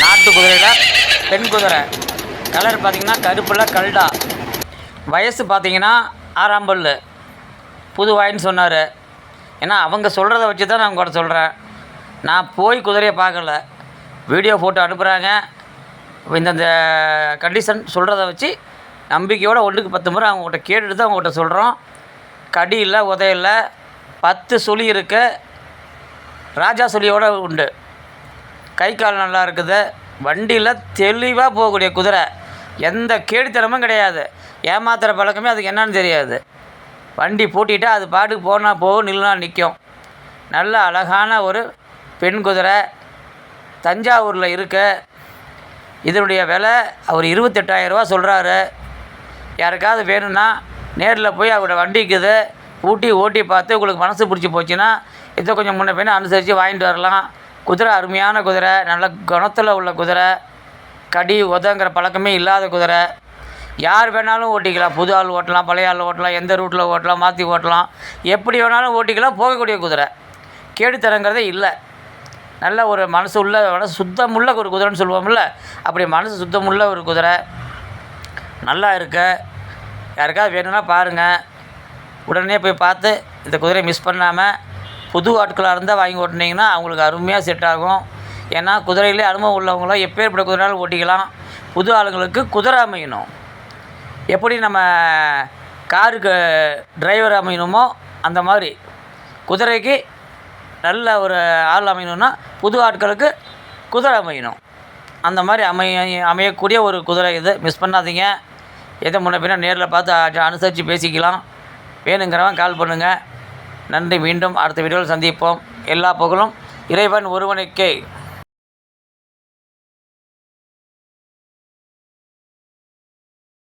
நாட்டு குதிரையில் பெண் குதிரை. கலர் பார்த்திங்கன்னா கருப்பில் கல்டா. வயசு பார்த்திங்கன்னா ஆறாம் பல்லு. புதுவாயின்னு சொன்னார். ஏன்னா அவங்க சொல்கிறத வச்சு தான் நான் உங்கள்கிட்ட சொல்கிறேன் நான் போய் குதிரையை பார்க்கல. வீடியோ ஃபோட்டோ அனுப்புகிறாங்க இந்தந்த கண்டிஷன் சொல்கிறத வச்சு நம்பிக்கையோடு ஒன்றுக்கு பத்து முறை அவங்ககிட்ட கேட்டுட்டு தான் அவங்ககிட்ட சொல்கிறோம் கடி இல்லை உதையில்லை பத்து சுழி இருக்கு. ராஜா சுழியோடு உண்டு. கை கால் நல்லா இருக்குது. வண்டியில் தெளிவாக போகக்கூடிய குதிரை. எந்த கேடித்தனமும் கிடையாது. ஏமாத்துகிற பழக்கமே அதுக்கு என்னன்னு தெரியாது. வண்டி பூட்டிட்டா அது பாட்டுக்கு போனால் போகும் நில்லுனா நிற்கும் நல்ல அழகான ஒரு பெண் குதிரை. தஞ்சாவூரில் இருக்க. இதனுடைய விலை அவர் இருபத்தெட்டாயிரரூவா சொல்கிறாரு யாருக்காவது வேணும்னா நேரில் போய் அவரோட வண்டி இருக்குது. ஊட்டி ஓட்டி பார்த்து உங்களுக்கு மனசு பிடிச்சி போச்சுன்னா இதை கொஞ்சம் முன்ன பின்ன அனுசரித்து வாங்கிட்டு வரலாம். குதிரை அருமையான குதிரை நல்ல குணத்தில் உள்ள குதிரை கடி உதங்கிற பழக்கமே இல்லாத குதிரை. யார் வேணாலும் ஓட்டிக்கலாம். புது ஆள் ஓட்டலாம் பழைய ஆள் ஓட்டலாம் எந்த ரூட்டில் ஓட்டலாம் மாற்றி ஓட்டலாம். எப்படி வேணாலும் ஓட்டிக்கலாம் போகக்கூடிய குதிரை. கேடுத்தரங்கிறதே இல்லை. நல்ல ஒரு மனசு உள்ள மனசு சுத்தமுள்ள ஒரு குதிரைன்னு சொல்லுவோம்ல. அப்படி மனசு சுத்தமுள்ள ஒரு குதிரை. நல்லா இருக்க. யாருக்காவது வேணும்னா பாருங்கள் உடனே போய் பார்த்து இந்த குதிரையை மிஸ் பண்ணாமல் புது ஆட்களாக இருந்தால் வாங்கி ஓட்டினீங்கன்னா அவங்களுக்கு அருமையாக செட் ஆகும். ஏன்னா குதிரையிலே அனுபவம் உள்ளவங்களும் எப்பேற்பட்ட குதிரைனாலும் ஓட்டிக்கலாம். புது ஆளுங்களுக்கு குதிரை அமையணும். எப்படி நம்ம காருக்கு டிரைவர் அமையணுமோ அந்த மாதிரி. குதிரைக்கு நல்ல ஒரு ஆள் அமையணும்னா புது ஆட்களுக்கு குதிரை அமையணும். அந்த மாதிரி அமைய அமையக்கூடிய ஒரு குதிரை இது. மிஸ் பண்ணாதீங்க. எதை முன்ன பின்ன நேரில் பார்த்து அனுசரித்து பேசிக்கலாம். வேணுங்கிறவன் கால் பண்ணுங்கள் நன்றி. மீண்டும் அடுத்த வீடியோவில் சந்திப்போம். எல்லா புகழும் இறைவன் ஒருவனுக்கே.